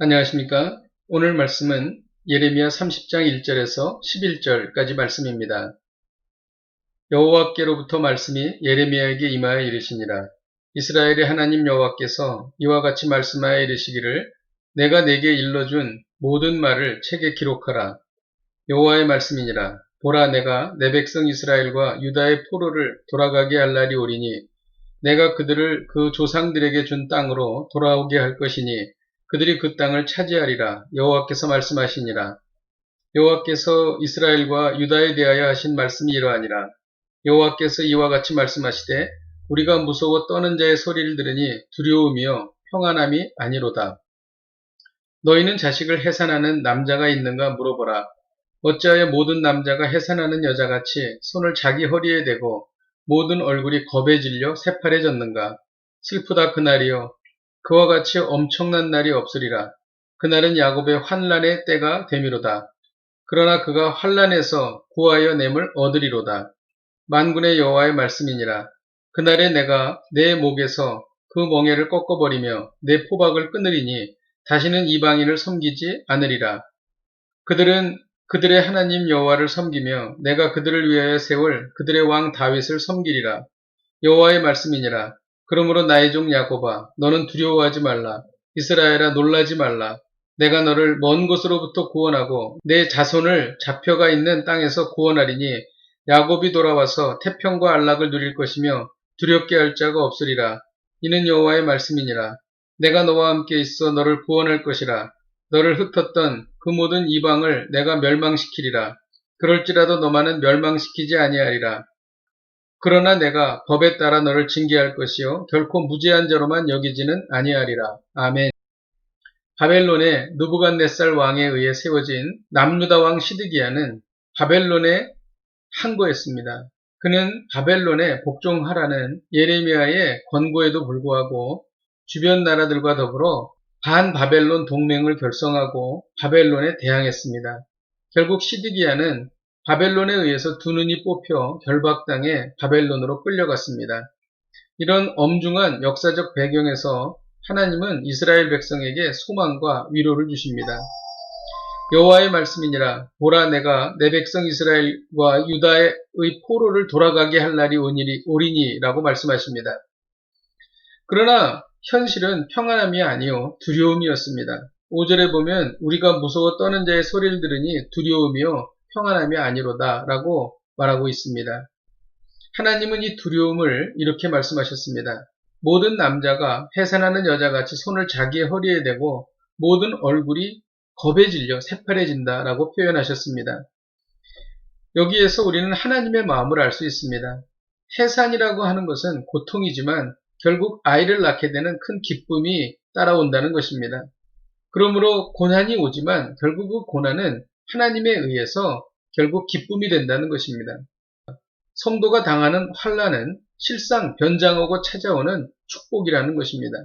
안녕하십니까. 오늘 말씀은 예레미야 30장 1절에서 11절까지 말씀입니다. 여호와께로부터 말씀이 예레미야에게 임하여 이르시니라. 이스라엘의 하나님 여호와께서 이와 같이 말씀하여 이르시기를 내가 내게 일러준 모든 말을 책에 기록하라. 여호와의 말씀이니라. 보라 내가 내 백성 이스라엘과 유다의 포로를 돌아가게 할 날이 오리니 내가 그들을 그 조상들에게 준 땅으로 돌아오게 할 것이니 그들이 그 땅을 차지하리라 여호와께서 말씀하시니라. 여호와께서 이스라엘과 유다에 대하여 하신 말씀이 이러하니라. 여호와께서 이와 같이 말씀하시되 우리가 무서워 떠는 자의 소리를 들으니 두려움이요 평안함이 아니로다. 너희는 자식을 해산하는 남자가 있는가 물어보라. 어찌하여 모든 남자가 해산하는 여자같이 손을 자기 허리에 대고 모든 얼굴이 겁에 질려 새파래졌는가. 슬프다 그날이요 그와 같이 엄청난 날이 없으리라. 그날은 야곱의 환란의 때가 되미로다. 그러나 그가 환란에서 구하여 냄을 얻으리로다. 만군의 여호와의 말씀이니라. 그날에 내가 내 목에서 그 멍에를 꺾어버리며 내 포박을 끊으리니 다시는 이방인을 섬기지 않으리라. 그들은 그들의 하나님 여호와를 섬기며 내가 그들을 위하여 세울 그들의 왕 다윗을 섬기리라. 여호와의 말씀이니라. 그러므로 나의 종 야곱아 너는 두려워하지 말라. 이스라엘아 놀라지 말라. 내가 너를 먼 곳으로부터 구원하고 내 자손을 잡혀가 있는 땅에서 구원하리니 야곱이 돌아와서 태평과 안락을 누릴 것이며 두렵게 할 자가 없으리라. 이는 여호와의 말씀이니라. 내가 너와 함께 있어 너를 구원할 것이라. 너를 흩었던 그 모든 이방을 내가 멸망시키리라. 그럴지라도 너만은 멸망시키지 아니하리라. 그러나 내가 법에 따라 너를 징계할 것이요 결코 무죄한 자로만 여기지는 아니하리라. 아멘. 바벨론의 누부갓네살 왕에 의해 세워진 남유다 왕 시드기야는 바벨론의 항거였습니다. 그는 바벨론에 복종하라는 예레미야의 권고에도 불구하고 주변 나라들과 더불어 반바벨론 동맹을 결성하고 바벨론에 대항했습니다. 결국 시드기야는 바벨론에 의해서 두 눈이 뽑혀 결박당해 바벨론으로 끌려갔습니다. 이런 엄중한 역사적 배경에서 하나님은 이스라엘 백성에게 소망과 위로를 주십니다. 여호와의 말씀이니라 보라 내가 내 백성 이스라엘과 유다의 포로를 돌아가게 할 날이 오리니라고 말씀하십니다. 그러나 현실은 평안함이 아니요 두려움이었습니다. 5절에 보면 우리가 무서워 떠는 자의 소리를 들으니 두려움이요 평안함이 아니로다 라고 말하고 있습니다. 하나님은 이 두려움을 이렇게 말씀하셨습니다. 모든 남자가 해산하는 여자같이 손을 자기의 허리에 대고 모든 얼굴이 겁에 질려 새파래진다 라고 표현하셨습니다. 여기에서 우리는 하나님의 마음을 알 수 있습니다. 해산이라고 하는 것은 고통이지만 결국 아이를 낳게 되는 큰 기쁨이 따라온다는 것입니다. 그러므로 고난이 오지만 결국 그 고난은 하나님에 의해서 결국 기쁨이 된다는 것입니다. 성도가 당하는 환란은 실상 변장하고 찾아오는 축복이라는 것입니다.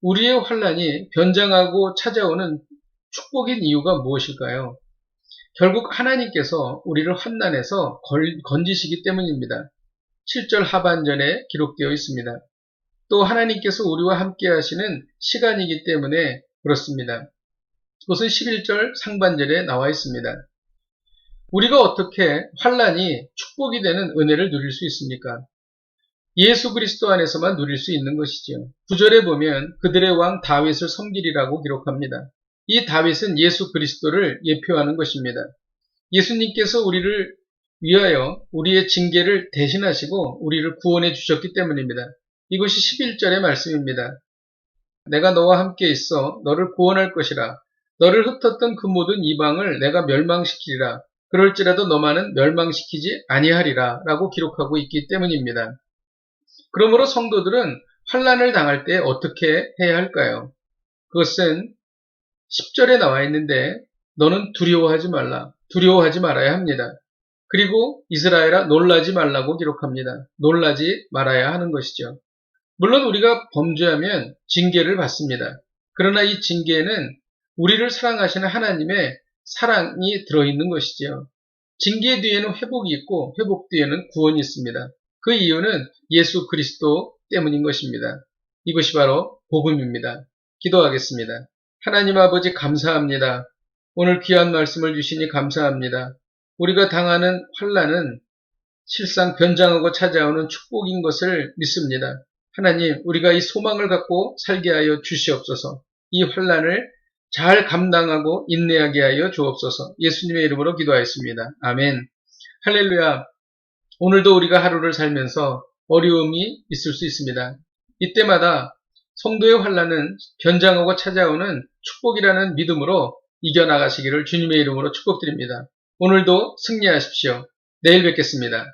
우리의 환란이 변장하고 찾아오는 축복인 이유가 무엇일까요? 결국 하나님께서 우리를 환난에서 건지시기 때문입니다. 7절 하반전에 기록되어 있습니다. 또 하나님께서 우리와 함께 하시는 시간이기 때문에 그렇습니다. 그것은 11절 상반절에 나와 있습니다. 우리가 어떻게 환란이 축복이 되는 은혜를 누릴 수 있습니까? 예수 그리스도 안에서만 누릴 수 있는 것이지요. 구절에 보면 그들의 왕 다윗을 섬기리라고 기록합니다. 이 다윗은 예수 그리스도를 예표하는 것입니다. 예수님께서 우리를 위하여 우리의 징계를 대신하시고 우리를 구원해 주셨기 때문입니다. 이것이 11절의 말씀입니다. 내가 너와 함께 있어 너를 구원할 것이라. 너를 흩었던 그 모든 이방을 내가 멸망시키리라. 그럴지라도 너만은 멸망시키지 아니하리라 라고 기록하고 있기 때문입니다. 그러므로 성도들은 환란을 당할 때 어떻게 해야 할까요? 그것은 10절에 나와 있는데 너는 두려워하지 말라. 두려워하지 말아야 합니다. 그리고 이스라엘아 놀라지 말라고 기록합니다. 놀라지 말아야 하는 것이죠. 물론 우리가 범죄하면 징계를 받습니다. 그러나 이 징계는 우리를 사랑하시는 하나님의 사랑이 들어있는 것이지요. 징계 뒤에는 회복이 있고 회복 뒤에는 구원이 있습니다. 그 이유는 예수 그리스도 때문인 것입니다. 이것이 바로 복음입니다. 기도하겠습니다. 하나님 아버지 감사합니다. 오늘 귀한 말씀을 주시니 감사합니다. 우리가 당하는 환란은 실상 변장하고 찾아오는 축복인 것을 믿습니다. 하나님, 우리가 이 소망을 갖고 살게 하여 주시옵소서. 이 환란을 잘 감당하고 인내하게 하여 주옵소서. 예수님의 이름으로 기도하였습니다. 아멘. 할렐루야. 오늘도 우리가 하루를 살면서 어려움이 있을 수 있습니다. 이때마다 성도의 환란은 변장하고 찾아오는 축복이라는 믿음으로 이겨나가시기를 주님의 이름으로 축복드립니다. 오늘도 승리하십시오. 내일 뵙겠습니다.